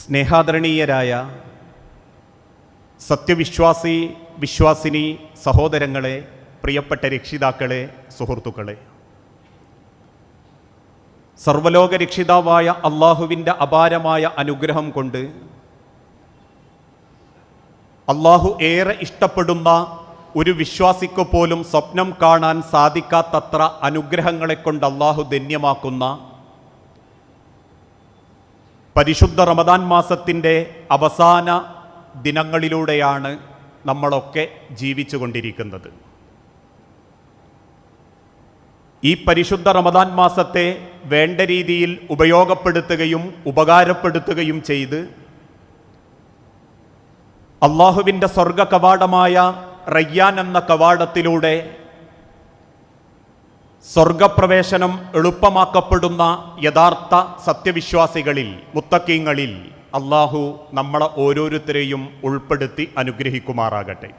സ്നേഹാദരണീയരായ സത്യവിശ്വാസി വിശ്വാസിനി സഹോദരങ്ങളെ പ്രിയപ്പെട്ട രക്ഷിതാക്കളെ സുഹൃത്തുക്കളെ. സർവലോക രക്ഷിതാവായ അള്ളാഹുവിന്റെ അപാരമായ അനുഗ്രഹം കൊണ്ട് അള്ളാഹു ഏറെ ഇഷ്ടപ്പെടുന്ന ഒരു വിശ്വാസിക്ക് പോലും സ്വപ്നം കാണാൻ സാധിക്കാത്തത്ര അനുഗ്രഹങ്ങളെ കൊണ്ട് അള്ളാഹു ധന്യമാക്കുന്ന പരിശുദ്ധ റമദാൻ മാസത്തിന്റെ അവസാന ദിനങ്ങളിലൂടെയാണ് നമ്മളൊക്കെ ജീവിച്ചു കൊണ്ടിരിക്കുന്നത് ഈ പരിശുദ്ധ റമദാൻ മാസത്തെ വേണ്ട രീതിയിൽ ഉപയോഗപ്പെടുത്തുകയും ഉപകാരപ്പെടുത്തുകയും ചെയ്ത് അള്ളാഹുവിന്റെ സ്വർഗ കവാടമായ റയ്യാൻ എന്ന കവാടത്തിലൂടെ സ്വർഗപ്രവേശനം എളുപ്പമാക്കപ്പെടുന്ന യഥാർത്ഥ സത്യവിശ്വാസികളിൽ മുത്തക്കീങ്ങളിൽ അള്ളാഹു നമ്മളെ ഓരോരുത്തരെയും ഉൾപ്പെടുത്തി അനുഗ്രഹിക്കുമാറാകട്ടെ.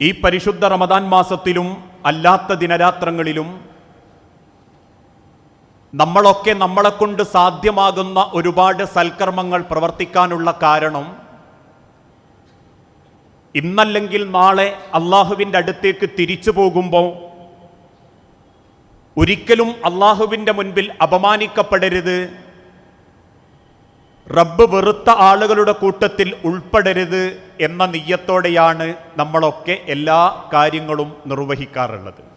ഈ പരിശുദ്ധ റമദാൻ മാസത്തിലും അല്ലാത്ത ദിനരാത്രങ്ങളിലും നമ്മളൊക്കെ നമ്മളെക്കൊണ്ട് സാധ്യമാകുന്ന ഒരുപാട് സൽക്കർമ്മങ്ങൾ പ്രവർത്തിക്കാനുള്ള കാരണം ഇന്നല്ലെങ്കിൽ നാളെ അള്ളാഹുവിന്റെ അടുത്തേക്ക് തിരിച്ചു പോകുമ്പോൾ ഒരിക്കലും അള്ളാഹുവിന്റെ മുൻപിൽ അപമാനിക്കപ്പെടരുത്. റബ്ബ് വെറുത്ത ആളുകളുടെ കൂട്ടത്തിൽ ഉൾപ്പെടരുത് എന്ന നെയ്യത്തോടെയാണ് നമ്മളൊക്കെ എല്ലാ കാര്യങ്ങളും നിർവഹിക്കാറുള്ളത്.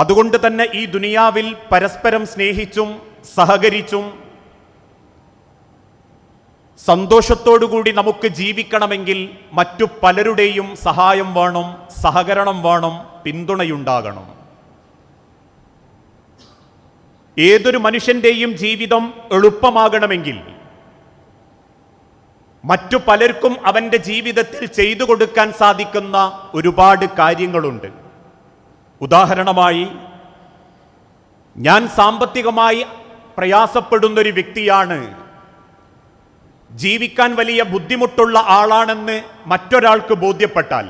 അതുകൊണ്ട് തന്നെ ഈ ദുനിയാവിൽ പരസ്പരം സ്നേഹിച്ചും സഹകരിച്ചും സന്തോഷത്തോടുകൂടി നമുക്ക് ജീവിക്കണമെങ്കിൽ മറ്റു പലരുടെയും സഹായം വേണം സഹകരണം വേണം പിന്തുണയുണ്ടാകണം. ഏതൊരു മനുഷ്യന്റെയും ജീവിതം എളുപ്പമാകണമെങ്കിൽ മറ്റു പലർക്കും അവന്റെ ജീവിതത്തിൽ ചെയ്തു കൊടുക്കാൻ സാധിക്കുന്ന ഒരുപാട് കാര്യങ്ങളുണ്ട്. ഉദാഹരണമായി ഞാൻ സാമ്പത്തികമായി പ്രയാസപ്പെടുന്നൊരു വ്യക്തിയാണ്. ജീവിക്കാൻ വലിയ ബുദ്ധിമുട്ടുള്ള ആളാണെന്ന് മറ്റൊരാൾക്ക് ബോധ്യപ്പെട്ടാൽ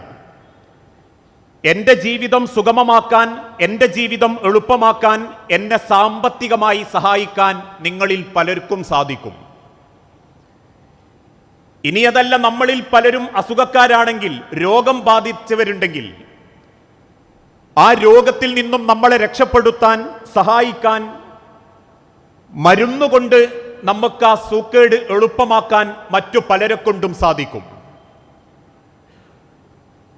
എന്റെ ജീവിതം സുഗമമാക്കാൻ എന്റെ ജീവിതം എളുപ്പമാക്കാൻ എന്നെ സാമ്പത്തികമായി സഹായിക്കാൻ നിങ്ങളിൽ പലർക്കും സാധിക്കും. ഇനി അതല്ല നമ്മളിൽ പലരും അസുഖക്കാരാണെങ്കിൽ രോഗം ബാധിച്ചവരുണ്ടെങ്കിൽ ആ രോഗത്തിൽ നിന്നും നമ്മളെ രക്ഷപ്പെടുത്താൻ സഹായിക്കാൻ മരുന്നുകൊണ്ട് നമുക്ക് ആ സൂക്കേട് എളുപ്പമാക്കാൻ മറ്റു പലരെ കൊണ്ടും സാധിക്കും.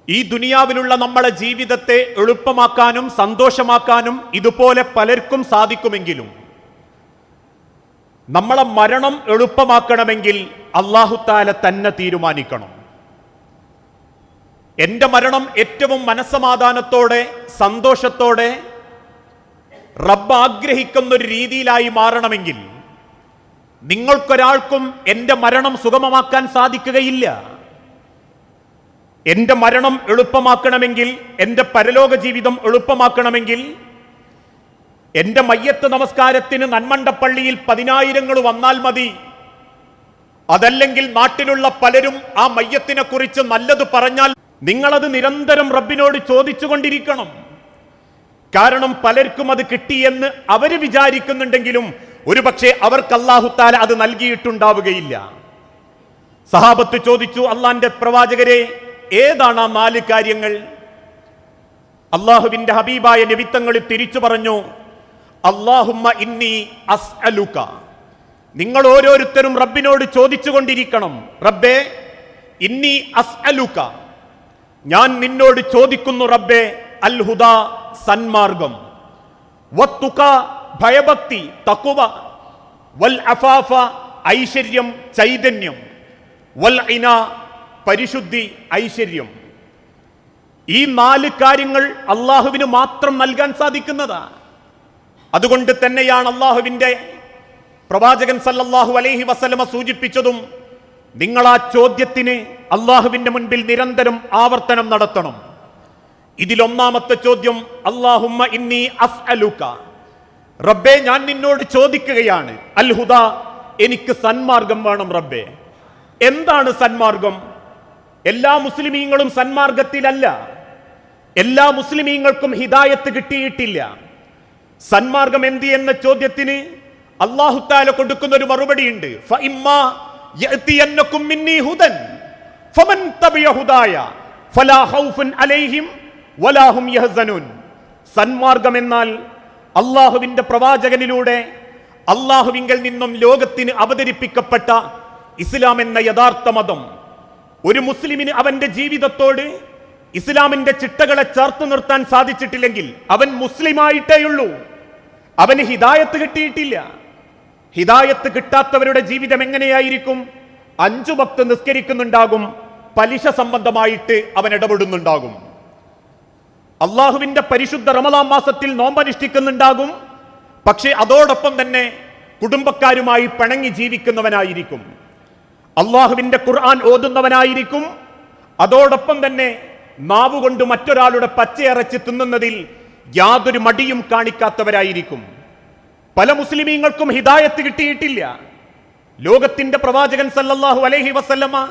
ഈ ദുനിയാവിലുള്ള നമ്മളെ ജീവിതത്തെ എളുപ്പമാക്കാനും സന്തോഷമാക്കാനും ഇതുപോലെ പലർക്കും സാധിക്കുമെങ്കിലും നമ്മളെ മരണം എളുപ്പമാക്കണമെങ്കിൽ അള്ളാഹുത്താല തന്നെ തീരുമാനിക്കണം. എന്റെ മരണം ഏറ്റവും മനസ്സമാധാനത്തോടെ സന്തോഷത്തോടെ റബ്ബ് ആഗ്രഹിക്കുന്ന ഒരു രീതിയിലായി മാറണമെങ്കിൽ നിങ്ങൾക്കൊരാൾക്കും എന്റെ മരണം സുഗമമാക്കാൻ സാധിക്കുകയില്ല. എന്റെ മരണം എളുപ്പമാക്കണമെങ്കിൽ എന്റെ പരലോക ജീവിതം എളുപ്പമാക്കണമെങ്കിൽ എന്റെ മയ്യത്ത് നമസ്കാരത്തിന് നന്മണ്ടപ്പള്ളിയിൽ പതിനായിരങ്ങൾ വന്നാൽ മതി. അതല്ലെങ്കിൽ നാട്ടിലുള്ള പലരും ആ മയ്യത്തിനെ കുറിച്ച് നല്ലത് പറഞ്ഞാൽ നിങ്ങളത് നിരന്തരം റബ്ബിനോട് ചോദിച്ചുകൊണ്ടിരിക്കണം. കാരണം പലർക്കും അത് കിട്ടിയെന്ന് അവർ വിചാരിക്കുന്നുണ്ടെങ്കിലും ഒരുപക്ഷെ അവർക്ക് അള്ളാഹുത്താല അത് നൽകിയിട്ടുണ്ടാവുകയില്ല. സഹാബത്ത് ചോദിച്ചു അള്ളാന്റെ പ്രവാചകരെ ഏതാണ് ആ നാല് കാര്യങ്ങൾ? അള്ളാഹുവിന്റെ ഹബീബായ നിമിത്തങ്ങളിൽ തിരിച്ചു പറഞ്ഞു അള്ളാഹുമ്മ ഇന്നി അസ്അലുക. നിങ്ങൾ ഓരോരുത്തരും റബ്ബിനോട് ചോദിച്ചുകൊണ്ടിരിക്കണം റബ്ബേ ഇന്നി അസ്അലുക. ഞാൻ നിന്നോട് ചോദിക്കുന്നു റബ്ബേ അൽ ഹുദ സന്മാർഗം ഭയഭക്തി തക്കുവ വൽ അഫാഫ ഐശ്വര്യം ചൈതന്യം വൽ ഇന പരിശുദ്ധി ഐശ്വര്യം. ഈ നാല് കാര്യങ്ങൾ അള്ളാഹുവിന് മാത്രം നൽകാൻ സാധിക്കുന്നതാ. അതുകൊണ്ട് തന്നെയാണ് അള്ളാഹുവിന്റെ പ്രവാചകൻ സല്ലല്ലാഹു അലൈഹി വസലമ സൂചിപ്പിച്ചതും നിങ്ങൾ ആ ചോദ്യത്തിന് അള്ളാഹുവിന്റെ മുൻപിൽ നിരന്തരം ആവർത്തനം നടത്തണം. ഇതിലൊന്നാമത്തെ ചോദ്യം അള്ളാഹുമ്മ ഇന്നി അസ്അലുക. റബ്ബേ ഞാൻ നിന്നോട് ചോദിക്കുകയാണ്. അൽഹുദ എനിക്ക് സന്മാർഗം വേണം റബ്ബെ. എന്താണ് സന്മാർഗം? എല്ലാ മുസ്ലിമീങ്ങളും സന്മാർഗത്തിലല്ല. എല്ലാ മുസ്ലിമീങ്ങൾക്കും ഹിദായത്ത് കിട്ടിയിട്ടില്ല. സന്മാർഗം എന്ത് എന്ന ചോദ്യത്തിന് അള്ളാഹുത്താല കൊടുക്കുന്ന ഒരു മറുപടിയുണ്ട്. ഉണ്ട് സന്മാർഗം എന്നാൽ അള്ളാഹുവിന്റെ പ്രവാചകനിലൂടെ അള്ളാഹുവിങ്കൽ നിന്നും ലോകത്തിന് അവതരിപ്പിക്കപ്പെട്ട ഇസ്ലാം എന്ന യഥാർത്ഥ മതം. ഒരു മുസ്ലിമിന് അവന്റെ ജീവിതത്തോട് ഇസ്ലാമിന്റെ ചിട്ടകളെ ചേർത്ത് നിർത്താൻ സാധിച്ചിട്ടില്ലെങ്കിൽ അവൻ മുസ്ലിമായിട്ടേയുള്ളൂ അവന് ഹിദായത്ത് കിട്ടിയിട്ടില്ല. ഹിദായത്ത് കിട്ടാത്തവരുടെ ജീവിതം എങ്ങനെയായിരിക്കും? അഞ്ചു ഭക്ത് നിസ്കരിക്കുന്നുണ്ടാകും പലിശ സംബന്ധമായിട്ട് അവൻ ഇടപെടുന്നുണ്ടാകും. അള്ളാഹുവിന്റെ പരിശുദ്ധ റമദാൻ മാസത്തിൽ നോമ്പനുഷ്ഠിക്കുന്നുണ്ടാകും. പക്ഷേ അതോടൊപ്പം തന്നെ കുടുംബക്കാരുമായി പിണങ്ങി ജീവിക്കുന്നവനായിരിക്കും. അള്ളാഹുവിന്റെ ഖുർആൻ ഓതുന്നവനായിരിക്കും. അതോടൊപ്പം തന്നെ നാവുകൊണ്ട് മറ്റൊരാളുടെ പച്ചയറച്ച് തിന്നുന്നതിൽ യാതൊരു മടിയും കാണിക്കാത്തവരായിരിക്കും. പല മുസ്ലിമീങ്ങൾക്കും ഹിദായത്ത് കിട്ടിയിട്ടില്ല. ലോകത്തിന്റെ പ്രവാചകൻ സല്ലല്ലാഹു അലൈഹി വസല്ലമ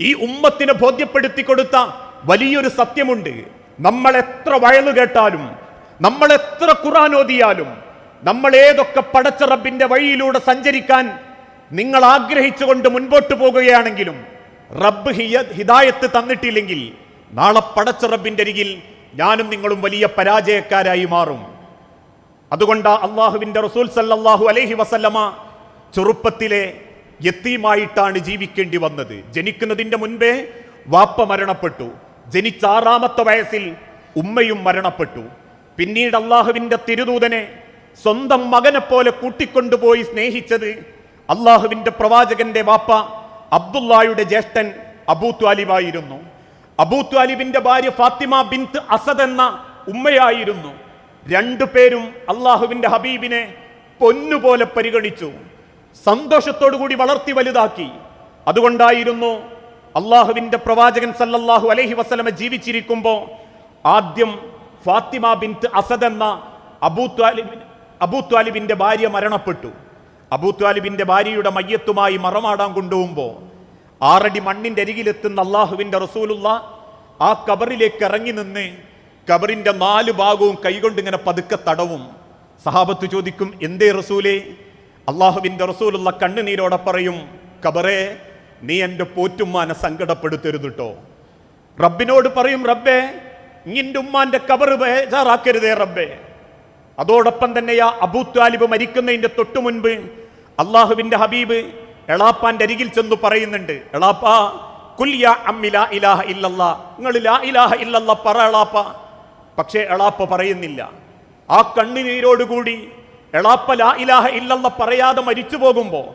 ഈ ഉമ്മത്തിന് ബോധ്യപ്പെടുത്തി കൊടുത്ത വലിയൊരു സത്യമുണ്ട്. നമ്മൾ എത്ര വയലു കേട്ടാലും നമ്മൾ എത്ര ഖുർആൻ ഓതിയാലും നമ്മൾ ഏതൊക്കെ പടച്ച റബ്ബിന്റെ വഴിയിലൂടെ സഞ്ചരിക്കാൻ നിങ്ങൾ ആഗ്രഹിച്ചുകൊണ്ട് മുൻപോട്ട് പോകുകയാണെങ്കിലും റബ്ബ് ഹിദായത്ത് തന്നിട്ടില്ലെങ്കിൽ നാളെ പടച്ച റബ്ബിന്റെ അരികിൽ ഞാനും നിങ്ങളും വലിയ പരാജയക്കാരായി മാറും. അതുകൊണ്ട് അള്ളാഹുവിന്റെ റസൂൽ സല്ലാഹു അലൈഹി വസല്ലമ ചെറുപ്പത്തിലെ യത്തീമായിട്ടാണ് ജീവിക്കേണ്ടി വന്നത്. ജനിക്കുന്നതിന്റെ മുൻപേ വാപ്പ മരണപ്പെട്ടു. ജനിച്ച ആറാമത്തെ വയസ്സിൽ ഉമ്മയും മരണപ്പെട്ടു. പിന്നീട് അള്ളാഹുവിന്റെ തിരുദൂതനെ സ്വന്തം മകനെപ്പോലെ പോലെ കൂട്ടിക്കൊണ്ടുപോയി സ്നേഹിച്ചത് അള്ളാഹുവിന്റെ പ്രവാചകന്റെ വാപ്പ അബ്ദുല്ലായുടെ ജ്യേഷ്ഠൻ അബൂ ത്വാലിബായിരുന്നു. അബൂ ത്വാലിബിന്റെ ഭാര്യ ഫാത്തിമ ബിന്ത് അസദ് എന്ന ഉമ്മയായിരുന്നു. രണ്ടു പേരും അള്ളാഹുവിന്റെ ഹബീബിനെ പൊന്നുപോലെ പരിഗണിച്ചു. സന്തോഷത്തോടുകൂടി വളർത്തി വലുതാക്കി. അതുകൊണ്ടായിരുന്നു അള്ളാഹുവിന്റെ പ്രവാചകൻ സല്ലല്ലാഹു അലൈഹി വസല്ലമ ജീവിച്ചിരിക്കുമ്പോൾ ആദ്യം ഫാത്തിമ ബിൻത്ത് അസദ് എന്ന അബൂ ത്വാലിബിൻ അബൂ ഭാര്യ മരണപ്പെട്ടു. അബൂ ത്വാലിബിന്റെ ഭാര്യയുടെ മയ്യത്തുമായി മറമാടാൻ കൊണ്ടുപോകുമ്പോ ആറടി മണ്ണിന്റെ അരികിലെത്തുന്ന അള്ളാഹുവിന്റെ റസൂലുള്ള ആ കബറിലേക്ക് ഇറങ്ങി നിന്ന് കബറിന്റെ നാല് ഭാഗവും കൈകൊണ്ട് ഇങ്ങനെ പതുക്കെ തടവും. സഹാബത്ത് ചോദിക്കും എന്തേ റസൂലേ? അള്ളാഹുവിന്റെ റസൂലുള്ള കണ്ണുനീരോടെ പറയും കബറേ നീ എന്റെ പോറ്റുമ്മാനെ സങ്കടപ്പെടുത്തരുത് കേട്ടോ റബ്ബിനോട് പറയും റബ്ബേ നിന്റെ ഉമ്മാന്റെ കബറ് ബേജാറാക്കരുതേ റബ്ബേ. അതോടൊപ്പം തന്നെയാ അബൂ താലിബ് മരിക്കുന്നതിന്റെ തൊട്ടു മുൻപ് അള്ളാഹുവിന്റെ ഹബീബ് എളാപ്പാന്റെ അരികിൽ ചെന്ന് പറയുന്നുണ്ട് എളാപ്പാ കുല്യ യാ അമ്മി ലാ ഇലാഹ ഇല്ലല്ല. നിങ്ങൾ ലാ ഇലാഹ ഇല്ലല്ല പറ എളാപ്പ. പക്ഷേ എളാപ്പ പറയുന്നില്ല. ആ കണ്ണുനീരോടുകൂടി എളാപ്പ ലാ ഇലാഹ ഇല്ലല്ല പറയാതെ മരിച്ചു പോകുമ്പോൾ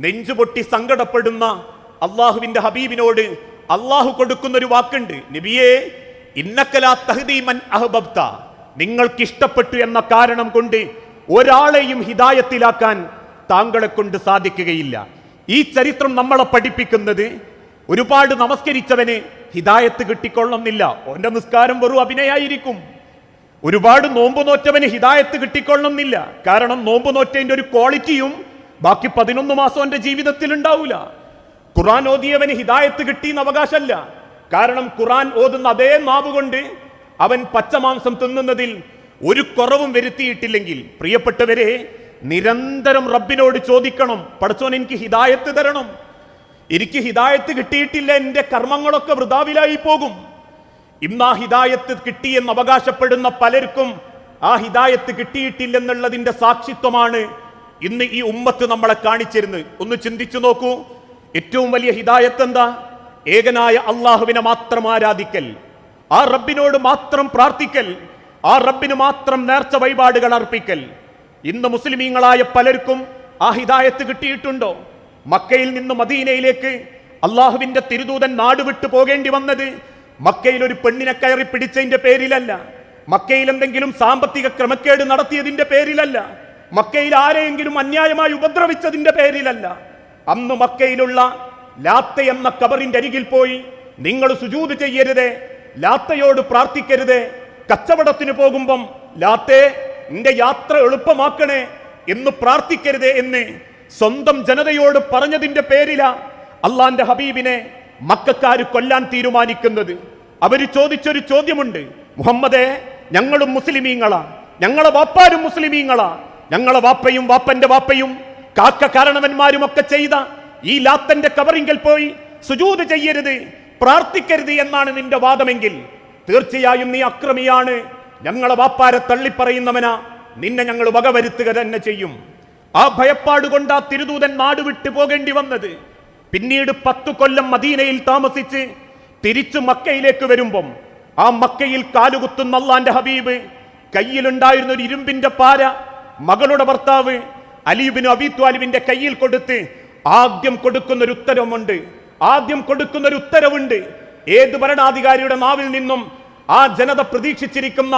നെഞ്ചുപൊട്ടി സങ്കടപ്പെടുന്ന അള്ളാഹുവിന്റെ ഹബീബിനോട് അള്ളാഹു കൊടുക്കുന്ന ഒരു വാക്കുണ്ട്. നബിയേ ഇന്നക്കലാ തഹദീമൻ അഹബബ്ത. നിങ്ങൾക്ക് ഇഷ്ടപ്പെട്ടു എന്ന കാരണം കൊണ്ട് ഒരാളെയും ഹിതായത്തിലാക്കാൻ താങ്കളെ കൊണ്ട് സാധിക്കുകയില്ല. ഈ ചരിത്രം നമ്മളെ പഠിപ്പിക്കുന്നത് ഒരുപാട് നമസ്കരിച്ചവന് ഹിതായത്ത് കിട്ടിക്കൊള്ളുന്നില്ല ഓന്റെ നിസ്കാരം വെറും അഭിനയായിരിക്കും. ഒരുപാട് നോമ്പ് നോറ്റവന് ഹിതായത്ത് കിട്ടിക്കൊള്ളുന്നില്ല കാരണം നോമ്പ് നോറ്റതിന്റെ ഒരു ക്വാളിറ്റിയും ബാക്കി പതിനൊന്ന് മാസം എന്റെ ജീവിതത്തിൽ ഉണ്ടാവൂല. ഖുറാൻ ഓതിയവന് ഹിദായത്ത് കിട്ടിയെന്ന് അവകാശമല്ല. കാരണം ഖുറാൻ ഓതുന്ന അതേ നാവ് കൊണ്ട് അവൻ പച്ചമാംസം തിന്നുന്നതിൽ ഒരു കുറവും വരുത്തിയിട്ടില്ലെങ്കിൽ പ്രിയപ്പെട്ടവരെ നിരന്തരം റബ്ബിനോട് ചോദിക്കണം പഠിച്ചോൻ എനിക്ക് ഹിദായത്ത് തരണം. എനിക്ക് ഹിദായത്ത് കിട്ടിയിട്ടില്ല എന്റെ കർമ്മങ്ങളൊക്കെ വൃതാവിലായി പോകും. ഇന്ന് ആ ഹിദായത്ത് കിട്ടിയെന്ന് അവകാശപ്പെടുന്ന പലർക്കും ആ ഹിദായത്ത് കിട്ടിയിട്ടില്ലെന്നുള്ളതിന്റെ സാക്ഷിത്വമാണ് ഇന്ന് ഈ ഉമ്മത്ത് നമ്മളെ കാണിച്ചിരുന്നത്. ഒന്ന് ചിന്തിച്ചു നോക്കൂ. ഏറ്റവും വലിയ ഹിദായത്ത് എന്താ ഏകനായ അള്ളാഹുവിനെ മാത്രം ആരാധിക്കൽ. ആ റബ്ബിനോട് മാത്രം പ്രാർത്ഥിക്കൽ. ആ റബ്ബിന് മാത്രം നേർച്ച വഴിപാടുകൾ അർപ്പിക്കൽ. ഇന്ന് മുസ്ലിമീങ്ങളായ പലർക്കും ആ ഹിദായത്ത് കിട്ടിയിട്ടുണ്ടോ? മക്കയിൽ നിന്ന് മദീനയിലേക്ക് അള്ളാഹുവിന്റെ തിരുദൂതൻ നാടുവിട്ടു പോകേണ്ടി വന്നത് മക്കയിൽ ഒരു പെണ്ണിനെ കയറി പിടിച്ചതിന്റെ പേരിലല്ല. മക്കയിൽ എന്തെങ്കിലും സാമ്പത്തിക ക്രമക്കേട് നടത്തിയതിന്റെ പേരിലല്ല. മക്കയിൽ ആരെയെങ്കിലും അന്യായമായി ഉപദ്രവിച്ചതിന്റെ പേരിലല്ല. അന്ന് മക്കയിലുള്ള ലാത്ത എന്ന കബറിന്റെ അരികിൽ പോയി നിങ്ങൾ സുജൂത് ചെയ്യരുത് ലാത്തയോട് പ്രാർത്ഥിക്കരുത്. കച്ചവടത്തിന് പോകുമ്പം ലാത്തേ നിന്റെ യാത്ര എളുപ്പമാക്കണേ എന്ന് പ്രാർത്ഥിക്കരുത് എന്ന് സ്വന്തം ജനതയോട് പറഞ്ഞതിന്റെ പേരില അള്ളാന്റെ ഹബീബിനെ മക്കാര് കൊല്ലാൻ തീരുമാനിക്കുന്നത്. അവർ ചോദിച്ചൊരു ചോദ്യമുണ്ട്. മുഹമ്മദേ ഞങ്ങളും മുസ്ലിമീങ്ങളാ. ഞങ്ങളെ വാപ്പാരും മുസ്ലിമീങ്ങളാ. ഞങ്ങളെ വാപ്പയും വാപ്പന്റെ വാപ്പയും കാക്ക കാരണവന്മാരും ഒക്കെ ചെയ്ത ഈ ലാത്തന്റെ കവറിങ്കൽ പോയി സുജൂത് ചെയ്യരുത് പ്രാർത്ഥിക്കരുത് എന്നാണ് നിന്റെ വാദമെങ്കിൽ. തീർച്ചയായും നീ അക്രമിയാണ്. ഞങ്ങളെ വാപ്പാരെ തള്ളിപ്പറയുന്നവനാ. നിന്നെ ഞങ്ങൾ വകവരുത്തുക തന്നെ ചെയ്യും. ആ ഭയപ്പാട് കൊണ്ട് ആ തിരുദൂതൻ നാട് വിട്ടു പോകേണ്ടി വന്നത്. പിന്നീട് പത്തു കൊല്ലം മദീനയിൽ താമസിച്ച് തിരിച്ചു മക്കയിലേക്ക് വരുമ്പം ആ മക്കയിൽ കാലുകുത്തുന്ന അള്ളാന്റെ ഹബീബ് കയ്യിലുണ്ടായിരുന്ന ഒരു ഇരുമ്പിന്റെ പാര മകളുടെ ഭർത്താവ് അലീബിന് അബിത്വാലിബിന്റെ കയ്യിൽ കൊടുത്ത് ആദ്യം കൊടുക്കുന്ന ഒരു ഉത്തരവുമുണ്ട്. ആദ്യം കൊടുക്കുന്ന ഒരു ഉത്തരവുണ്ട്. ഏത് ഭരണാധികാരിയുടെ നാവിൽ നിന്നും ആ ജനത പ്രതീക്ഷിച്ചിരിക്കുന്ന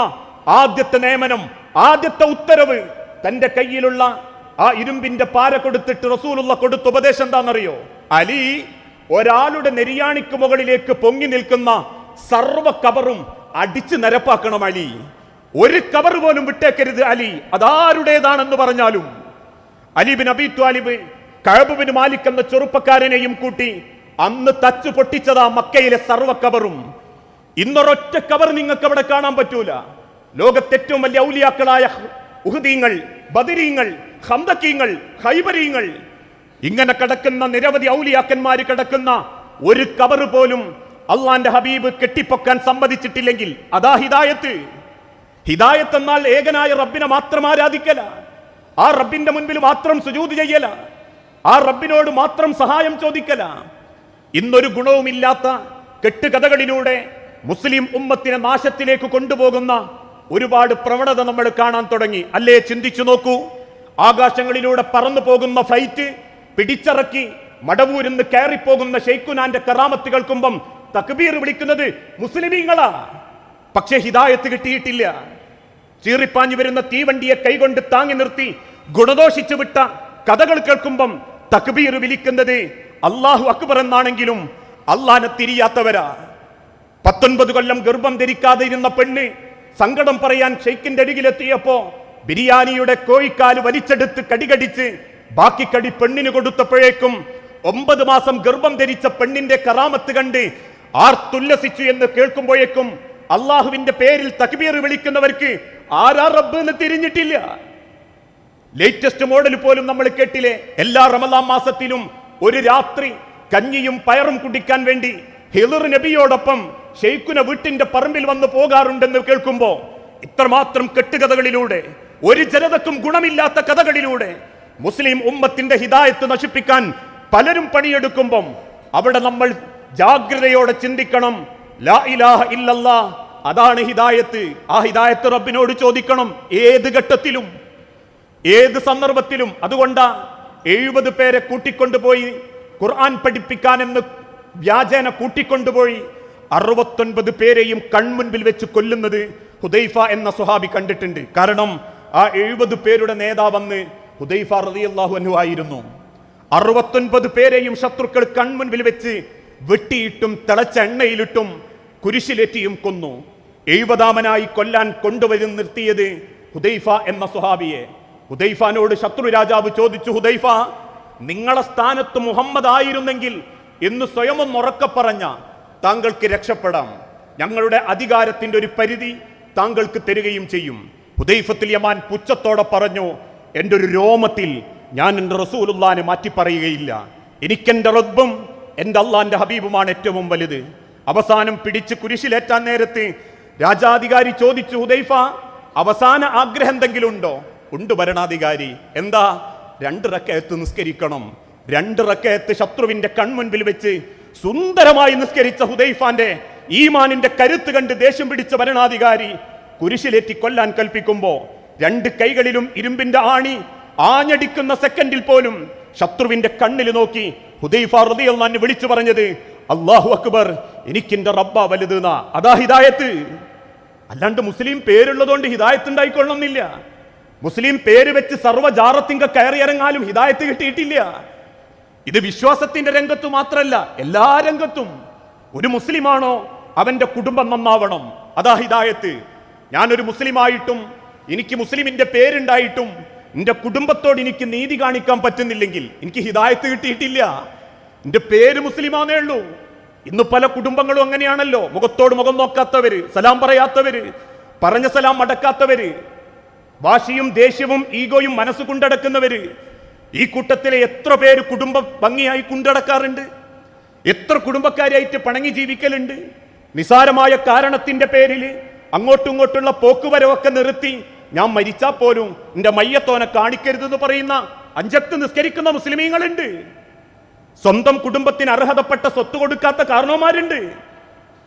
ആദ്യത്തെ നിയമനം ആദ്യത്തെ ഉത്തരവ് തന്റെ കയ്യിലുള്ള ആ ഇരുമ്പിന്റെ പാര കൊടുത്തിട്ട് റസൂലുള്ള കൊടുത്ത ഉപദേശം എന്താണെന്നറിയോ? അലി ഒരാളുടെ നെരിയാണിക്ക് മുകളിലേക്ക് പൊങ്ങി നിൽക്കുന്ന സർവ കബറും അടിച്ചു നിരപ്പാക്കണം അലി. ഒരു കബർ പോലും വിട്ടേക്കരുത് അലി. അതാരുടേതാണെന്ന് പറഞ്ഞാലും. അലിബിൻ അബി ത്വാലിബ് കഴബുബിൻ മാലിക് എന്ന ചെറുപ്പക്കാരനെയും കൂട്ടി അന്ന് തച്ചു പൊട്ടിച്ചതാ മക്കയിലെ സർവ കബറും. ഇന്നൊരൊറ്റ കബർ നിങ്ങൾക്ക് അവിടെ കാണാൻ പറ്റൂല. ലോകത്തെ ഏറ്റവും വലിയ ഔലിയാക്കളായ ഉഹദീങ്ങൾ ബദരീങ്ങൾ ഹന്തക്കീങ്ങൾ ഹൈബരീങ്ങൾ. ഇങ്ങനെ കിടക്കുന്ന നിരവധി ഔലിയാക്കന്മാര് കിടക്കുന്ന ഒരു കബർ പോലും അള്ളാന്റെ ഹബീബ് കെട്ടിപ്പൊക്കാൻ സമ്മതിച്ചിട്ടില്ലെങ്കിൽ അതാ ഹിദായത്ത്. ഹിദായത്ത് എന്നാൽ ഏകനായ റബ്ബിനെ മാത്രം ആരാധിക്കല. ആ റബ്ബിന്റെ മുൻപിൽ മാത്രം സുജൂത് ചെയ്യല. ആ റബ്ബിനോട് മാത്രം സഹായം ചോദിക്കല. ഇന്നൊരു ഗുണവുമില്ലാത്ത കെട്ടുകഥകളിലൂടെ മുസ്ലിം ഉമ്മത്തിനെ നാശത്തിലേക്ക് കൊണ്ടുപോകുന്ന ഒരുപാട് പ്രവണത നമ്മൾ കാണാൻ തുടങ്ങി. അല്ലേ? ചിന്തിച്ചു നോക്കൂ. ആകാശങ്ങളിലൂടെ പറന്നു പോകുന്ന ഫ്ലൈറ്റ് പിടിച്ചിറക്കി മടവൂരിന്ന് കയറിപ്പോകുന്ന ഷെയ്ഖുനാന്റെ കറാമത്ത് കേൾക്കുമ്പം തക്ബീർ വിളിക്കുന്നത് മുസ്ലിമീങ്ങളാ. പക്ഷേ ഹിദായത്ത് കിട്ടിയിട്ടില്ല. ചീറിപ്പാഞ്ഞു വരുന്ന തീവണ്ടിയെ കൈകൊണ്ട് താങ്ങി നിർത്തി ഗുണദോഷിച്ചു വിട്ട കഥകൾ കേൾക്കുമ്പം തക്ബീർ വിളിക്കുന്നത് അള്ളാഹു അക്ബർ എന്നാണെങ്കിലും അള്ളാനെ തിരിയാത്തവരാ. പത്തൊൻപത് കൊല്ലം ഗർഭം ധരിക്കാതെ ഇരുന്ന പെണ്ണ് സങ്കടം പറയാൻ ഷെയ്ഖിന്റെ അരികിലെത്തിയപ്പോ ബിരിയാണിയുടെ കോഴിക്കാൽ വലിച്ചെടുത്ത് കടികടിച്ച് ബാക്കി കടി പെണ്ണിന് കൊടുത്തപ്പോഴേക്കും ഒമ്പത് മാസം ഗർഭം ധരിച്ച പെണ്ണിന്റെ കറാമത്ത് കണ്ട് ആർത്തുല്ലസിച്ചു എന്ന് കേൾക്കുമ്പോഴേക്കും അള്ളാഹുവിന്റെ പേരിൽ തക്ബീർ വിളിക്കുന്നവർക്ക് ആരാ റബ്ബ് എന്ന് തിരിഞ്ഞിട്ടില്ല? ലേറ്റസ്റ്റ് മോഡൽ പോലും നമ്മൾ കേട്ടില്ലേ? എല്ലാ റമദാം മാസത്തിലും ഒരു രാത്രി കഞ്ഞിയും പയറും കുടിക്കാൻ വേണ്ടി ഹിലർ നബിയോടൊപ്പം ഷെയ്ഖുന വീട്ടിന്റെ പറമ്പിൽ വന്ന് പോകാറുണ്ടെന്ന് കേൾക്കുമ്പോ ഇത്രമാത്രം കെട്ടുകഥകളിലൂടെ ഒരു ജനതക്കും ഗുണമില്ലാത്ത കഥകളിലൂടെ മുസ്ലിം ഉമ്മത്തിന്റെ ഹിതായത്ത് നശിപ്പിക്കാൻ പലരും പണിയെടുക്കുമ്പം അവിടെ നമ്മൾ ജാഗ്രതയോടെ ചിന്തിക്കണം. ലാ ഇലാഹ ഇല്ലല്ലാ അതാണ് ഹിദായത്ത്. ആ ഹിദായത്ത് റബ്ബിനോട് ചോദിക്കണം ഏത് ഘട്ടത്തിലും ഏത് സന്ദർഭത്തിലും. അതുകൊണ്ടാ എഴുപത് പേരെ കൂട്ടിക്കൊണ്ടുപോയി ഖുർആൻ പഠിപ്പിക്കാൻ എന്ന് വ്യാജേന കൂട്ടിക്കൊണ്ടുപോയി അറുപത്തൊൻപത് പേരെയും കൺമുൻപിൽ വെച്ച് കൊല്ലുന്നത് ഹുദൈഫ എന്ന സുഹാബി കണ്ടിട്ടുണ്ട്. കാരണം ആ എഴുപത് പേരുടെ നേതാവെന്ന് ഹുദൈഫ റളിയല്ലാഹു അൻഹു ആയിരുന്നു. അറുപത്തൊൻപത് പേരെയും ശത്രുക്കൾ കൺമുൻപിൽ വെച്ച് വെട്ടിയിട്ടും തിളച്ച എണ്ണയിലിട്ടും കുരിശിലേറ്റിയും കൊന്നു. എഴുപതാമനായി കൊല്ലാൻ കൊണ്ടുവരും നിർത്തിയത് ഹുദൈഫ എന്ന സുഹാബിയെ ഹുദൈഫാനോട് ശത്രു രാജാവ് ചോദിച്ചു ഹുദൈഫ നിങ്ങളെ സ്ഥാനത്ത് മുഹമ്മദ് ആയിരുന്നെങ്കിൽ എന്ന് സ്വയം ഒന്നുറക്കെ പറഞ്ഞ താങ്കൾക്ക് രക്ഷപ്പെടാം. ഞങ്ങളുടെ അധികാരത്തിന്റെ ഒരു പരിധി താങ്കൾക്ക് തരികയും ചെയ്യും. ഹുദൈഫത്തിൽ യമാൻ പുച്ഛത്തോടെ പറഞ്ഞു എന്റെ ഒരു രോമത്തിൽ ഞാൻ എന്റെ റസൂലുള്ളാനെ മാറ്റി പറയുകയില്ല. എനിക്കെന്റെ റബ്ബും എന്റെ അള്ളാന്റെ ഹബീബുമാണ് ഏറ്റവും വലുത്. അവസാനം പിടിച്ച് കുരിശിലേറ്റാൻ നേരത്ത് രാജാധികാരി ചോദിച്ചു ഹുദൈഫ അവസാന ആഗ്രഹം എന്തെങ്കിലും ഉണ്ടോ ഉണ്ട് ഭരണാധികാരി. എന്താ? രണ്ട് റക്കയത്ത് നിസ്കരിക്കണം. രണ്ട് റക്കയത്ത് ശത്രുവിന്റെ കൺമുൻപിൽ വെച്ച് സുന്ദരമായി നിസ്കരിച്ച ഹുദൈഫാന്റെ ഈമാനിന്റെ കരുത്ത് കണ്ട് ദേഷ്യം പിടിച്ച ഭരണാധികാരി കുരിശിലേറ്റി കൊല്ലാൻ കൽപ്പിക്കുമ്പോ രണ്ട് കൈകളിലും ഇരുമ്പിന്റെ ആണി ആഞ്ഞടിക്കുന്ന സെക്കൻഡിൽ പോലും ശത്രുവിന്റെ കണ്ണിൽ നോക്കി ഹുദൈഫ ഹൃദയം വിളിച്ചു പറഞ്ഞത് അള്ളാഹു അക്ബർ എനിക്കെന്റെ റബ്ബ വലുത് അതാ ഹിദായത്ത്. അല്ലാണ്ട് മുസ്ലിം പേരുള്ളതുകൊണ്ട് ഹിദായത്ത് ഉണ്ടായിക്കൊള്ളണമെന്നില്ല. മുസ്ലിം പേര് വെച്ച് സർവ കയറി കയറിയിറങ്ങാലും ഹിദായത്ത് കിട്ടിയിട്ടില്ല. ഇത് വിശ്വാസത്തിന്റെ രംഗത്തു മാത്രമല്ല എല്ലാ രംഗത്തും. ഒരു മുസ്ലിമാണോ അവന്റെ കുടുംബം നന്നാവണം? അതാ ഹിദായത്ത്. ഞാനൊരു മുസ്ലിമായിട്ടും എനിക്ക് മുസ്ലിമിന്റെ പേരുണ്ടായിട്ടും എന്റെ കുടുംബത്തോട് എനിക്ക് നീതി കാണിക്കാൻ പറ്റുന്നില്ലെങ്കിൽ എനിക്ക് ഹിദായത്ത് കിട്ടിയിട്ടില്ല. എന്റെ പേര് മുസ്ലിമാന്നേ ഉള്ളൂ. ഇന്ന് പല കുടുംബങ്ങളും അങ്ങനെയാണല്ലോ. മുഖത്തോട് മുഖം നോക്കാത്തവര് സലാം പറയാത്തവര് പറഞ്ഞ സലാം അടക്കാത്തവര് വാശിയും ദേഷ്യവും ഈഗോയും മനസ്സ് കൊണ്ടടക്കുന്നവര് ഈ കൂട്ടത്തിലെ എത്ര പേര് കുടുംബം ഭംഗിയായി കൊണ്ടടക്കാറുണ്ട്? എത്ര കുടുംബക്കാരായിട്ട് പണങ്ങി ജീവിക്കലുണ്ട്? നിസാരമായ കാരണത്തിന്റെ പേരിൽ അങ്ങോട്ടും ഇങ്ങോട്ടുള്ള പോക്കുവരവൊക്കെ നിർത്തി ഞാൻ മരിച്ചാൽ പോലും എന്റെ മയ്യത്തോനെ കാണിക്കരുതെന്ന് പറയുന്ന അഞ്ചത്ത് നിസ്കരിക്കുന്ന മുസ്ലിമീങ്ങളുണ്ട്. സ്വന്തം കുടുംബത്തിന് അർഹതപ്പെട്ട സ്വത്ത് കൊടുക്കാത്ത കാരണവന്മാരുണ്ട്.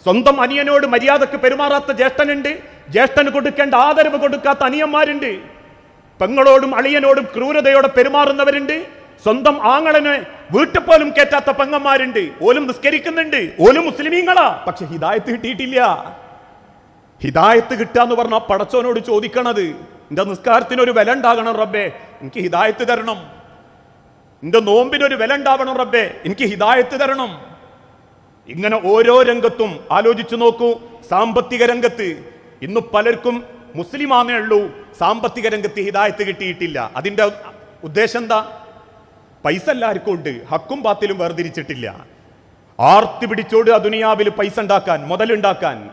സ്വന്തം അനിയനോട് മര്യാദയ്ക്ക് പെരുമാറാത്ത ജ്യേഷ്ഠനുണ്ട്. ജ്യേഷ്ഠന് കൊടുക്കേണ്ട ആദരവ് കൊടുക്കാത്ത അനിയന്മാരുണ്ട്. പെങ്ങളോടും അളിയനോടും ക്രൂരതയോടെ പെരുമാറുന്നവരുണ്ട്. സ്വന്തം ആങ്ങളന് വീട്ടിൽ പോലും കേറ്റാത്ത പെങ്ങന്മാരുണ്ട്. ഓലും നിസ്കരിക്കുന്നുണ്ട്. ഓലും മുസ്ലിമീങ്ങളാ. പക്ഷെ ഹിദായത്ത് കിട്ടിയിട്ടില്ല. ഹിദായത്ത് കിട്ടാന്ന് പറഞ്ഞ പടച്ചോനോട് ചോദിക്കണത് എന്റെ നിസ്കാരത്തിന് ഒരു വില ഉണ്ടാകണം റബ്ബേ. എനിക്ക് ഹിദായത്ത് തരണം. എന്റെ നോമ്പിനൊരു വില ഉണ്ടാവണം റബ്ബേ. എനിക്ക് ഹിദായത്ത് തരണം. ഇങ്ങനെ ഓരോ രംഗത്തും ആലോചിച്ചു നോക്കൂ. സാമ്പത്തിക രംഗത്ത് ഇന്ന് പലർക്കും മുസ്ലിമാമേ ഉള്ളൂ. സാമ്പത്തിക രംഗത്ത് ഹിദായത്ത് കിട്ടിയിട്ടില്ല. അതിന്റെ ഉദ്ദേശം എന്താ? പൈസ എല്ലാവർക്കും ഉണ്ട്. ഹക്കും പാത്തിലും വേർതിരിച്ചിട്ടില്ല. ആർത്തി പിടിച്ചോട് ആ ദുനിയാവിൽ പൈസ ഉണ്ടാക്കാൻ മുതലുണ്ടാക്കാൻ.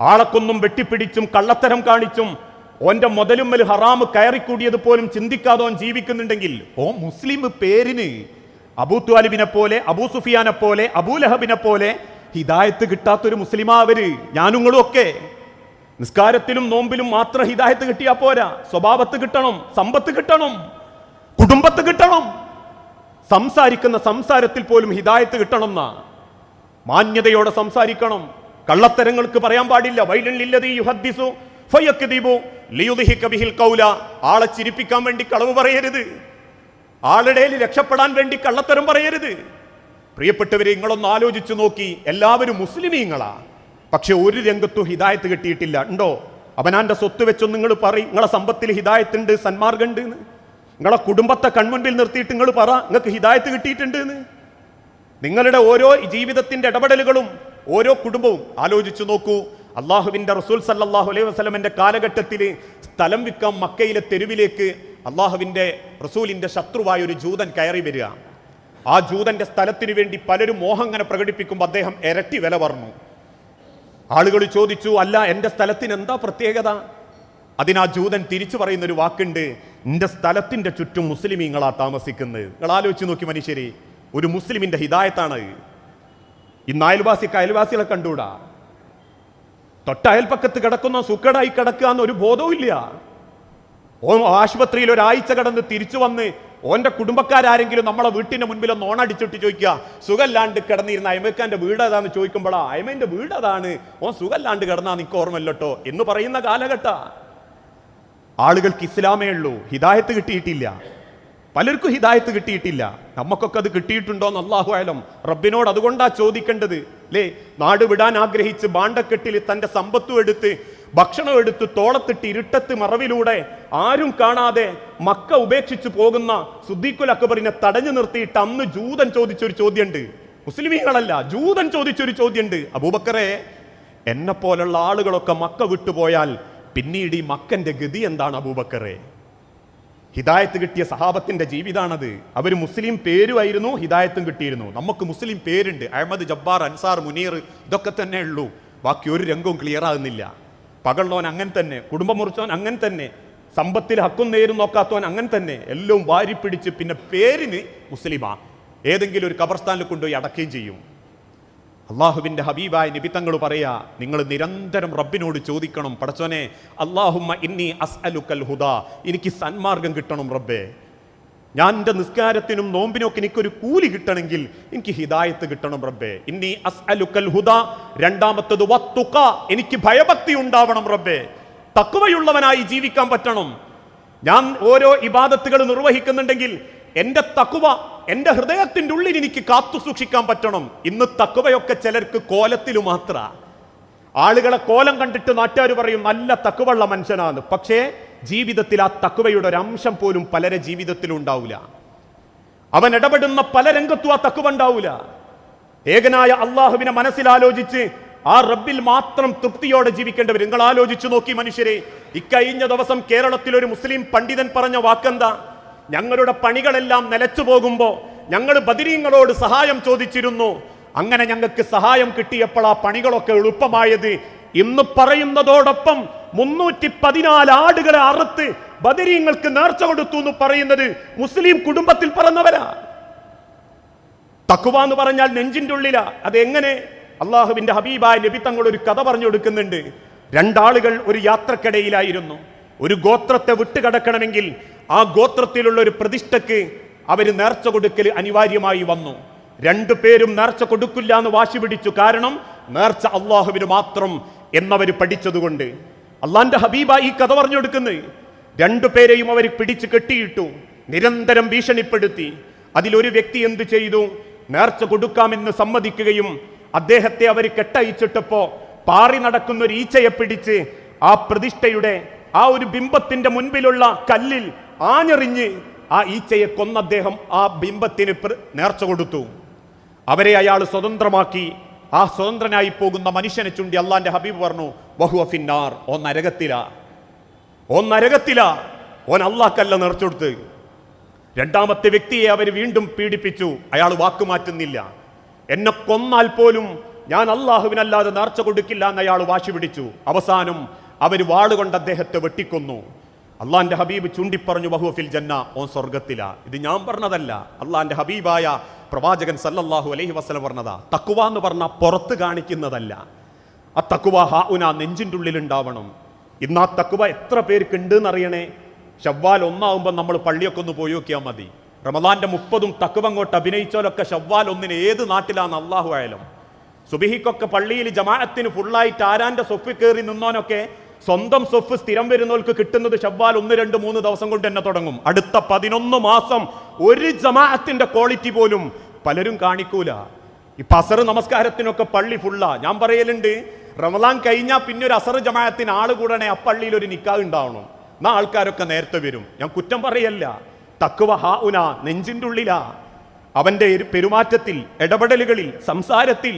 ആളക്കൊന്നും വെട്ടിപ്പിടിച്ചും കള്ളത്തരം കാണിച്ചും ഓന്റെ മുതലുമ്മൽ ഹറാമ് കയറിക്കൂടിയത് പോലും ചിന്തിക്കാതെ ഓൻ ജീവിക്കുന്നുണ്ടെങ്കിൽ ഓ മുസ്ലിം പേരിന് അബൂ ത്വാലിബിനെ പോലെ അബൂ സുഫിയാനെ പോലെ അബൂലഹബിനെ പോലെ ഹിദായത്ത് കിട്ടാത്തൊരു മുസ്ലിമാ അവർ ഞാനുങ്ങളും ഒക്കെ. നിസ്കാരത്തിലും നോമ്പിലും മാത്രം ഹിദായത്ത് കിട്ടിയാ പോരാ. സ്വഭാവത്ത് കിട്ടണം സമ്പത്ത് കിട്ടണം കുടുംബത്ത് കിട്ടണം. സംസാരിക്കുന്ന സംസാരത്തിൽ പോലും ഹിദായത്ത് കിട്ടണം മാന്യതയോടെ സംസാരിക്കണം. കള്ളത്തരങ്ങൾക്ക് പറയാൻ പാടില്ല. വൈലല്ലില്ലതീ യുഹദ്ദിസു ആളെ ചിരിപ്പിക്കാൻ വേണ്ടി കളവ് പറയരുത്. ആളുടെ രക്ഷപ്പെടാൻ വേണ്ടി കള്ളത്തരം പറയരുത്. പ്രിയപ്പെട്ടവരെ നിങ്ങളൊന്ന് ആലോചിച്ചു നോക്കി. എല്ലാവരും മുസ്ലിമീങ്ങളാ. പക്ഷെ ഒരു രംഗത്തും ഹിദായത്ത് കിട്ടിയിട്ടില്ല. ഉണ്ടോ? അവനാന്റെ സ്വത്ത് വെച്ചൊന്ന് നിങ്ങൾ പറയും. നിങ്ങളെ സമ്പത്തിൽ ഹിദായത്ത് ഉണ്ട് സന്മാർഗുണ്ട് എന്ന് നിങ്ങളെ കുടുംബത്തെ കൺമുൻപിൽ നിർത്തിയിട്ട് നിങ്ങൾ പറ. നിങ്ങൾക്ക് ഹിദായത്ത് കിട്ടിയിട്ടുണ്ട് എന്ന് നിങ്ങളുടെ ഓരോ ജീവിതത്തിന്റെ ഇടപെടലുകളും ഓരോ കുടുംബവും ആലോചിച്ചു നോക്കൂ. അള്ളാഹുവിന്റെ റസൂൽ സല്ലാഹു അലൈഹി വസ്ലമിന്റെ കാലഘട്ടത്തിൽ സ്ഥലം വിൽക്കാൻ മക്കയിലെ തെരുവിലേക്ക് അള്ളാഹുവിന്റെ റസൂലിന്റെ ശത്രുവായ ഒരു ജൂതൻ കയറി വരിക. ആ ജൂതന്റെ സ്ഥലത്തിന് വേണ്ടി പലരും മോഹം അങ്ങനെ പ്രകടിപ്പിക്കുമ്പോൾ അദ്ദേഹം ഇരട്ടി വില പറഞ്ഞു. ആളുകൾ ചോദിച്ചു അല്ല എന്റെ സ്ഥലത്തിന് എന്താ പ്രത്യേകത? അതിനാ ജൂതൻ തിരിച്ചു പറയുന്ന ഒരു വാക്കുണ്ട് എന്റെ സ്ഥലത്തിന്റെ ചുറ്റും മുസ്ലിമീങ്ങളാ താമസിക്കുന്നത്. നിങ്ങൾ ആലോചിച്ച് നോക്കി മനുഷ്യരെ ഒരു മുസ്ലിമിന്റെ ഹിതായത്താണ് ഇന്ന് അയൽവാസിക്ക് അയൽവാസികളെ കണ്ടൂടാ തൊട്ട അയൽപ്പക്കത്ത് കിടക്കുന്ന സുക്കടായി കിടക്കുക എന്നൊരു ബോധവുമില്ല. ഓ ആശുപത്രിയിൽ ഒരാഴ്ച കടന്ന് തിരിച്ചു വന്ന് ഓന്റെ കുടുംബക്കാരെങ്കിലും നമ്മളെ വീട്ടിന്റെ മുൻപിൽ ഒന്ന് ഓണടിച്ചിട്ട് ചോദിക്കുക സുഖല്ലാണ്ട് കിടന്നിരുന്ന അയമക്കാന്റെ വീട് ഏതാന്ന്? ചോദിക്കുമ്പോഴാ അയമന്റെ വീട് അതാണ് ഓൻ സുഖല്ലാണ്ട് കിടന്നാ നിക്ക് ഓർമ്മല്ലോ എന്ന് പറയുന്ന കാലഘട്ട. ആളുകൾക്ക് ഇസ്ലാമേ ഉള്ളൂ ഹിദായത്ത് കിട്ടിയിട്ടില്ല. പലർക്കും ഹിദായത്ത് കിട്ടിയിട്ടില്ല. നമുക്കൊക്കെ അത് കിട്ടിയിട്ടുണ്ടോ എന്ന് അള്ളാഹു ആയാലും റബ്ബിനോട് അതുകൊണ്ടാ ചോദിക്കേണ്ടത്. അല്ലേ നാട് വിടാൻ ആഗ്രഹിച്ച് ബാണ്ടക്കെട്ടിൽ തന്റെ സമ്പത്തും എടുത്ത് ഭക്ഷണം എടുത്ത് തോളത്തിട്ട് ഇരുട്ടത്ത് മറവിലൂടെ ആരും കാണാതെ മക്ക ഉപേക്ഷിച്ചു പോകുന്ന സുദ്ദീഖുൽ അക്ബറിനെ തടഞ്ഞു നിർത്തിയിട്ട് അന്ന് ജൂതൻ ചോദിച്ചൊരു ചോദ്യമുണ്ട് മുസ്ലിമീങ്ങളല്ല ജൂതൻ ചോദിച്ചൊരു ചോദ്യമുണ്ട് അബൂബക്കറെ എന്നെ പോലുള്ള ആളുകളൊക്കെ മക്ക വിട്ടുപോയാൽ പിന്നീട് ഈ മക്കന്റെ ഗതി എന്താണ് അബൂബക്കറെ? ഹിദായത്ത് കിട്ടിയ സഹാബത്തിന്റെ ജീവിതാണത്. അവർ മുസ്ലിം പേരുമായിരുന്നു ഹിദായത്തും കിട്ടിയിരുന്നു. നമുക്ക് മുസ്ലിം പേരുണ്ട്. അഹമ്മദ് ജബ്ബാർ അൻസാർ മുനീർ ഇതൊക്കെ തന്നെ ഉള്ളൂ. ബാക്കി ഒരു രംഗവും ക്ലിയർ ആകുന്നില്ല. പകള്ളോൻ അങ്ങനെ തന്നെ കുടുംബം മുറിച്ചോൻ അങ്ങനെ തന്നെ സമ്പത്തിൽ ഹക്കും നേരും നോക്കാത്തവൻ അങ്ങനെ തന്നെ എല്ലാം വാരിപ്പിടിച്ച് പിന്നെ പേരിന് മുസ്ലിമാ. ഏതെങ്കിലും ഒരു കബർസ്ഥാനിൽ കൊണ്ടുപോയി അടക്കുകയും ചെയ്യും. അള്ളാഹുവിന്റെ ഹബീബായ നിബിത്തങ്ങൾ പറയാ നിങ്ങൾ നിരന്തരം റബ്ബിനോട് ചോദിക്കണം പടച്ചോനെ അള്ളാഹുമ്മ ഇന്നി അസ് അലുക്കൽ ഹുദ എനിക്ക് സന്മാർഗം കിട്ടണം റബ്ബേ. ഞാൻ എന്റെ നിസ്കാരത്തിനും നോമ്പിനും ഒക്കെ എനിക്കൊരു കൂലി കിട്ടണമെങ്കിൽ എനിക്ക് ഹിദായത്ത് കിട്ടണം റബ്ബേ. ഇന്നി അസ് അലുക്കൽ ഹുദ രണ്ടാമത്തത് വത്തുക എനിക്ക് ഭയഭക്തി ഉണ്ടാവണം റബ്ബേ. തക്കുവയുള്ളവനായി ജീവിക്കാൻ പറ്റണം. ഞാൻ ഓരോ ഇബാദത്തുകൾ നിർവഹിക്കുന്നുണ്ടെങ്കിൽ എന്റെ തക്കുവ എന്റെ ഹൃദയത്തിന്റെ ഉള്ളിൽ എനിക്ക് കാത്തു സൂക്ഷിക്കാൻ പറ്റണം. ഇന്ന് തക്കുവയൊക്കെ ചിലർക്ക് കോലത്തിലു മാത്ര. ആളുകളെ കോലം കണ്ടിട്ട് നാട്ടുകാർ പറയും നല്ല തക്കുവള്ള മനുഷ്യനാണ് പക്ഷേ ജീവിതത്തിൽ ആ തക്കുവയുടെ ഒരു അംശം പോലും പലരെ ജീവിതത്തിലും ഉണ്ടാവില്ല അവൻ ഇടപെടുന്ന പല രംഗത്തും ആ തക്കുവ ഉണ്ടാവില്ല ഏകനായ അള്ളാഹുവിനെ മനസ്സിലാലോചിച്ച് ആ റബ്ബിൽ മാത്രം തൃപ്തിയോടെ ജീവിക്കേണ്ടവർ. നിങ്ങൾ ആലോചിച്ചു നോക്കി മനുഷ്യരെ ഇക്കഴിഞ്ഞ ദിവസം കേരളത്തിൽ ഒരു മുസ്ലിം പണ്ഡിതൻ പറഞ്ഞ വാക്കെന്താ? ഞങ്ങളുടെ പണികളെല്ലാം നിലച്ചു പോകുമ്പോൾ ഞങ്ങൾ ബദിരീങ്ങളോട് സഹായം ചോദിച്ചിരുന്നു. അങ്ങനെ ഞങ്ങൾക്ക് സഹായം കിട്ടിയപ്പോൾ ആ പണികളൊക്കെ എളുപ്പമായത്. ഇന്ന് പറയുന്നതോടൊപ്പം മുന്നൂറ്റി പതിനാല് ആടുകളെ അറുത്ത് ബദരീങ്ങൾക്ക് നേർച്ച കൊടുത്തു എന്ന് പറയുന്നത് മുസ്ലിം കുടുംബത്തിൽ പറഞ്ഞവരാ തക്കുവ എന്ന് പറഞ്ഞാൽ നെഞ്ചിന്റെ ഉള്ളിലാ. അതെങ്ങനെ? അള്ളാഹുവിന്റെ ഹബീബായ നബി തങ്ങൾ ഒരു കഥ പറഞ്ഞു കൊടുക്കുന്നുണ്ട്. രണ്ടാളുകൾ ഒരു യാത്രക്കിടയിലായിരുന്നു. ഒരു ഗോത്രത്തെ വിട്ടുകടക്കണമെങ്കിൽ ആ ഗോത്രത്തിലുള്ള ഒരു പ്രതിഷ്ഠക്ക് അവർ നേർച്ച കൊടുക്കൽ അനിവാര്യമായി വന്നു. രണ്ടു പേരും നേർച്ച കൊടുക്കില്ല എന്ന് വാശി പിടിച്ചു. കാരണം നേർച്ച അള്ളാഹുവിന് മാത്രം എന്നവർ പഠിച്ചതുകൊണ്ട്. അള്ളാന്റെ ഹബീബ ഈ കഥ പറഞ്ഞു കൊടുക്കുന്നത് രണ്ടു പേരെയും അവർ പിടിച്ചു കെട്ടിയിട്ടു നിരന്തരം ഭീഷണിപ്പെടുത്തി. അതിലൊരു വ്യക്തി എന്ത് ചെയ്തു? നേർച്ച കൊടുക്കാമെന്ന് സമ്മതിക്കുകയും അദ്ദേഹത്തെ അവർ കെട്ടയച്ചിട്ടപ്പോ പാറി നടക്കുന്ന ഒരു ഈച്ചയെ പിടിച്ച് ആ പ്രതിഷ്ഠയുടെ ആ ഒരു ബിംബത്തിന്റെ മുൻപിലുള്ള കല്ലിൽ ആഞ്ഞെറിഞ്ഞ് ആ ഈച്ചയെ കൊന്ന അദ്ദേഹം ആ ബിംബത്തിന് നേർച്ച കൊടുത്തു. അവരെ അയാൾ സ്വതന്ത്രമാക്കി. ആ സ്വതന്ത്രനായി പോകുന്ന മനുഷ്യനെ ചൂണ്ടി അള്ളാന്റെ ഹബീബ് പറഞ്ഞു ബഹുവ ഫിന്നാർ. ഓ നരകത്തില. ഓ നരകത്തില. ഓൻ അള്ളാഹ്ക്കല്ല നിറച്ചെടുത്ത് രണ്ടാമത്തെ വ്യക്തിയെ അവർ വീണ്ടും പീഡിപ്പിച്ചു. അയാൾ വാക്കുമാറ്റുന്നില്ല എന്നെ കൊന്നാൽ പോലും ഞാൻ അള്ളാഹുവിനല്ലാതെ നേർച്ച കൊടുക്കില്ല എന്ന് അയാൾ വാശി പിടിച്ചു. അവസാനം അവർ വാളുകൊണ്ട് അദ്ദേഹത്തെ വെട്ടിക്കൊന്നു. അള്ളാന്റെ ഹബീബ് ചൂണ്ടിപ്പറഞ്ഞു ബഹുഫിൽ ജന്ന ഓൻ സ്വർഗത്തില ഇത് ഞാൻ പറഞ്ഞതല്ല. അള്ളാന്റെ ഹബീബായ പ്രവാചകൻ സല്ലല്ലാഹു അലൈഹി വസ്ലം പറഞ്ഞതാ. തക്കുവ എന്ന് പറഞ്ഞാൽ പുറത്ത് കാണിക്കുന്നതല്ല. ആ തക്കുവ ഹാ ഉന നെഞ്ചിന്റെ ഉള്ളിൽ ഉണ്ടാവണം. ഇന്ന് ആ തക്കുവ എത്ര പേർക്ക് ഉണ്ട് എന്നറിയണേ ഷവ്വാൽ ഒന്നാവുമ്പോൾ നമ്മൾ പള്ളിയൊക്കെ ഒന്ന് പോയി നോക്കിയാൽ മതി. റമദാന്റെ മുപ്പതും തക്കുവ അങ്ങോട്ട് അഭിനയിച്ചാലൊക്കെ ഷവ്വാൽ ഒന്നിന് ഏത് നാട്ടിലാണ് അള്ളാഹു ആയാലും. സുബിഹിക്കൊക്കെ പള്ളിയിൽ ജമാഅത്തിന് ഫുള്ളായിട്ട് ആരാന്റെ സ്വപ്പിൽ കയറി നിന്നോനൊക്കെ സ്വന്തം സ്വഫ് സ്ഥിരം വരുന്നവർക്ക് കിട്ടുന്നത് ഷവ്വാൽ ഒന്ന് രണ്ട് മൂന്ന് ദിവസം കൊണ്ട് തന്നെ തുടങ്ങും. അടുത്ത പതിനൊന്ന് മാസം ഒരു ജമാഅത്തിന്റെ ക്വാളിറ്റി പോലും പലരും കാണിക്കൂല. ഈ പസർ നമസ്കാരത്തിനൊക്കെ പള്ളി ഫുള്ളാ ഞാൻ പറയലുണ്ട് റമദാൻ കഴിഞ്ഞാൽ പിന്നെ ഒരു അസർ ജമാഅത്തിന് ആൾ കൂടണേ ആ പള്ളിയിൽ ഒരു നിക്കാ ഉണ്ടാവണം. എന്നാ ആൾക്കാരൊക്കെ നേരത്തെ വരും. ഞാൻ കുറ്റം പറയല്ല. തക്കുവ ഹാ നെഞ്ചിന്റെ ഉള്ളിലാ. അവന്റെ പെരുമാറ്റത്തിൽ ഇടപെടലുകളിൽ സംസാരത്തിൽ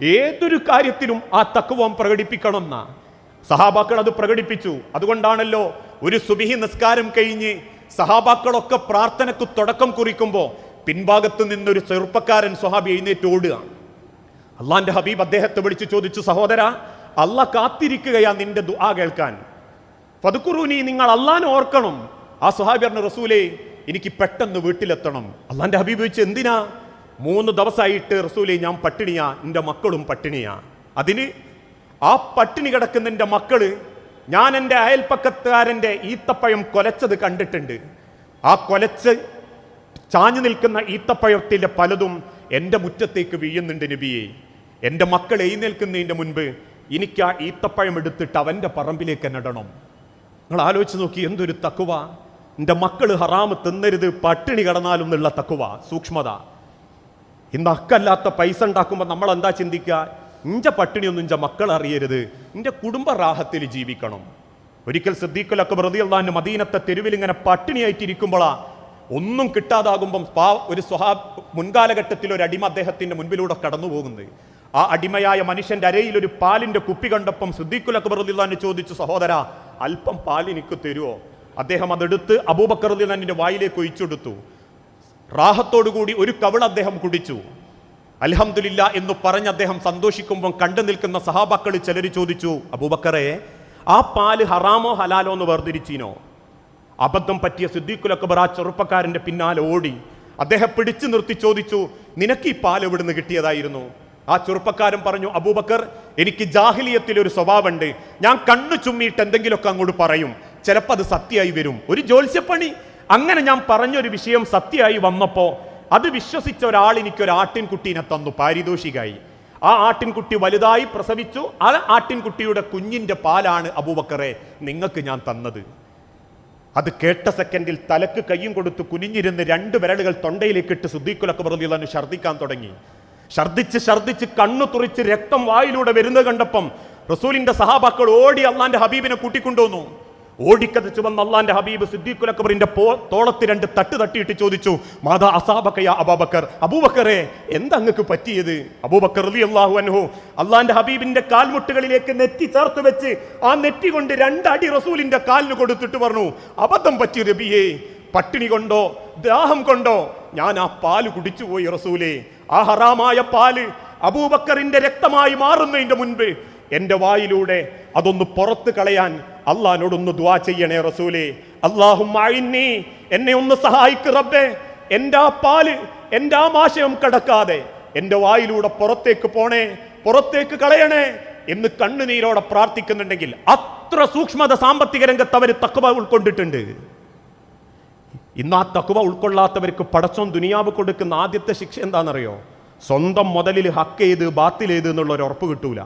ഏതൊരു കാര്യത്തിലും ആ തക്കുവം പ്രകടിപ്പിക്കണം എന്നാ സഹാബാക്കൾ അത് പ്രകടിപ്പിച്ചു. അതുകൊണ്ടാണല്ലോ ഒരു സുബിഹി നിസ്കാരം കഴിഞ്ഞ് സഹാബാക്കളൊക്കെ പ്രാർത്ഥനക്ക് തുടക്കം കുറിക്കുമ്പോൾ പിൻഭാഗത്ത് നിന്നൊരു ചെറുപ്പക്കാരൻ സ്വഹാബി എഴുന്നേറ്റ് ഓടുക. അള്ളാന്റെ ഹബീബ് അദ്ദേഹത്തെ വിളിച്ചു ചോദിച്ചു സഹോദര അല്ല കാത്തിരിക്കുകയാ നിന്റെ ദുആ കേൾക്കാൻ. പതുക്കുറൂനി നിങ്ങൾ അള്ളാൻ ഓർക്കണം. ആ സുഹാബി റസൂലേ എനിക്ക് പെട്ടെന്ന് വീട്ടിലെത്തണം. അള്ളാന്റെ ഹബീബ് വെച്ച് എന്തിനാ? മൂന്ന് ദിവസമായിട്ട് റസൂലേ ഞാൻ പട്ടിണിയാ എന്റെ മക്കളും പട്ടിണിയാ. അതിന് ആ പട്ടിണി കിടക്കുന്ന എന്റെ മക്കൾ ഞാൻ എന്റെ അയൽപ്പക്കത്തുകാരന്റെ ഈത്തപ്പഴം കൊലച്ചത് കണ്ടിട്ടുണ്ട്. ആ കൊലച്ച് ചാഞ്ഞു നിൽക്കുന്ന ഈത്തപ്പഴത്തിന്റെ പലതും എന്റെ മുറ്റത്തേക്ക് വീഴുന്നുണ്ട് നബിയെ. എന്റെ മക്കൾ എഴുന്നേൽക്കുന്നതിന്റെ മുൻപ് എനിക്ക് ആ ഈത്തപ്പഴം എടുത്തിട്ട് അവന്റെ പറമ്പിലേക്ക് എന്നിടണം നിങ്ങൾ ആലോചിച്ച് നോക്കി എന്തൊരു തക്കുവ. എന്റെ മക്കൾ ഹറാമ് തിന്നരുത് പട്ടിണി കിടന്നാലും എന്നുള്ള തക്കുവ സൂക്ഷ്മത. ഇന്ന് അക്കല്ലാത്ത പൈസ ഉണ്ടാക്കുമ്പോൾ നമ്മൾ എന്താ ചിന്തിക്കുക? ഇഞ്ച പട്ടിണിയൊന്നും ഇഞ്ച മക്കൾ അറിയരുത്. ഇന്റെ കുടുംബ റാഹത്തിൽ ജീവിക്കണം. ഒരിക്കൽ സിദ്ദീഖുൽ സിദ്ദീഖുലൊക്കെ പ്രതിയുള്ള മദീനത്തെ തെരുവിൽ ഇങ്ങനെ പട്ടിണിയായിട്ടിരിക്കുമ്പോഴാ ഒന്നും കിട്ടാതാകുമ്പം പാ ഒരു സ്വഹാ മുൻകാലഘട്ടത്തിൽ ഒരു അടിമ അദ്ദേഹത്തിന്റെ മുൻപിലൂടെ കടന്നു പോകുന്നത് ആ അടിമയായ മനുഷ്യന്റെ അരയിൽ ഒരു പാലിന്റെ കുപ്പി കണ്ടപ്പം സിദ്ദീഖുലൊക്കെ അള്ളാഹിനെ ചോദിച്ചു സഹോദര അല്പം പാൽ എനിക്ക് തരുമോ അദ്ദേഹം അതെടുത്ത് അബൂബക്കർ റളിയല്ലാഹുവിന്റെ വായിലേക്ക് ഒഴിച്ചെടുത്തു റാഹത്തോടുകൂടി ഒരു കവിൾ അദ്ദേഹം കുടിച്ചു. അൽഹംദുലില്ല എന്ന് പറഞ്ഞ് അദ്ദേഹം സന്തോഷിക്കുമ്പോൾ കണ്ടു നിൽക്കുന്ന സഹാബാക്കൾ ചിലർ ചോദിച്ചു അബൂബക്കറെ ആ പാൽ ഹറാമോ ഹലാലോ എന്ന് വേർതിരിച്ചീനോ? അബദ്ധം പറ്റിയ സിദ്ദീഖുൽ അക്ബർ ആ ചെറുപ്പക്കാരന്റെ പിന്നാലെ ഓടി അദ്ദേഹം പിടിച്ചു നിർത്തി ചോദിച്ചു നിനക്ക് ഈ പാൽ എവിടുന്ന് കിട്ടിയതായിരുന്നു? ആ ചെറുപ്പക്കാരൻ പറഞ്ഞു അബൂബക്കർ എനിക്ക് ജാഹിലിയത്തിൽ ഒരു സ്വഭാവമുണ്ട്. ഞാൻ കണ്ണു ചുമ്മിയിട്ട് എന്തെങ്കിലുമൊക്കെ അങ്ങോട്ട് പറയും. ചിലപ്പോൾ അത് സത്യമായി വരും. ഒരു ജോത്സ്യപ്പണി. അങ്ങനെ ഞാൻ പറഞ്ഞൊരു വിഷയം സത്യമായി വന്നപ്പോ അത് വിശ്വസിച്ച ഒരാൾ എനിക്ക് ഒരു ആട്ടിൻകുട്ടീനെ തന്നു പാരിതോഷികായി ആ ആട്ടിൻകുട്ടി വലുതായി പ്രസവിച്ചു. ആ ആട്ടിൻകുട്ടിയുടെ കുഞ്ഞിന്റെ പാലാണ് അബൂബക്കറെ നിങ്ങൾക്ക് ഞാൻ തന്നത്. അത് കേട്ട സെക്കൻഡിൽ തലക്ക് കയ്യും കൊടുത്ത് കുനിഞ്ഞിരുന്ന് രണ്ട് വിരലുകൾ തൊണ്ടയിലേക്ക് ഇട്ട് സുദ്ദീഖുലൊക്കെ പ്രതികളെ ഛർദ്ദിക്കാൻ തുടങ്ങി. ഛർദ്ദിച്ച് ഛർദ്ദിച്ച് കണ്ണു തുറിച്ച് രക്തം വായിലൂടെ വരുന്നത് കണ്ടപ്പം റസൂലിന്റെ സഹാബാക്കൾ ഓടി അള്ളാന്റെ ഹബീബിനെ കൂട്ടിക്കൊണ്ടുവന്നു. ഓടിക്കതച്ചു വന്ന അള്ളാന്റെ ഹബീബ് സിദ്ദീഖുൽ അക്ബറിന്റെ പോ തോളത്ത് രണ്ട് തട്ട് തട്ടിയിട്ട് ചോദിച്ചു മാതാ അസാബക്കയ അബാബക്കർ? അബൂബക്കറെ എന്താ അങ്ങക്ക് പറ്റിയത്? അബൂബക്കർ അലി അള്ളാഹു അൻഹു അള്ളാന്റെ ഹബീബിന്റെ കാൽമുട്ടുകളിലേക്ക് നെറ്റി ചേർത്ത് വെച്ച് ആ നെറ്റി കൊണ്ട് രണ്ടടി റസൂലിന്റെ കാലിന് കൊടുത്തിട്ട് പറഞ്ഞു അബദ്ധം പറ്റി റബിയേ പട്ടിണി കൊണ്ടോ? ദാഹം കൊണ്ടോ? ഞാൻ ആ പാൽ കുടിച്ചുപോയി റസൂലേ. ആ ഹറാമായ പാൽ അബൂബക്കറിന്റെ രക്തമായി മാറുന്നതിന്റെ മുൻപ് എന്റെ വായിലൂടെ അതൊന്ന് പുറത്ത് കളയാൻ അള്ളഹാനോടൊന്ന് ദ്വാ ചെയ്യണേ റസൂലേ. അള്ളാഹും എന്നെ ഒന്ന് സഹായിക്ക് റബ്ബേ. എന്റെ ആ പാൽ എന്റെ ആ മാശയം കടക്കാതെ എന്റെ വായിലൂടെ പുറത്തേക്ക് പോണേ പുറത്തേക്ക് കളയണേ എന്ന് കണ്ണുനീരോടെ പ്രാർത്ഥിക്കുന്നുണ്ടെങ്കിൽ അത്ര സൂക്ഷ്മത സാമ്പത്തിക രംഗത്ത് അവർ തക്കവ ഉൾക്കൊണ്ടിട്ടുണ്ട്. ഇന്ന് ആ തക്കുവ ഉൾക്കൊള്ളാത്തവർക്ക് പടച്ചോൻ ദുനിയാവ് കൊടുക്കുന്ന ആദ്യത്തെ ശിക്ഷ എന്താണെന്നറിയോ? സ്വന്തം മുതലിൽ ഹക്ക് ചെയ്ത് ബാത്തിൽ ചെയ്ത് എന്നുള്ള ഒരു ഉറപ്പ് കിട്ടൂല.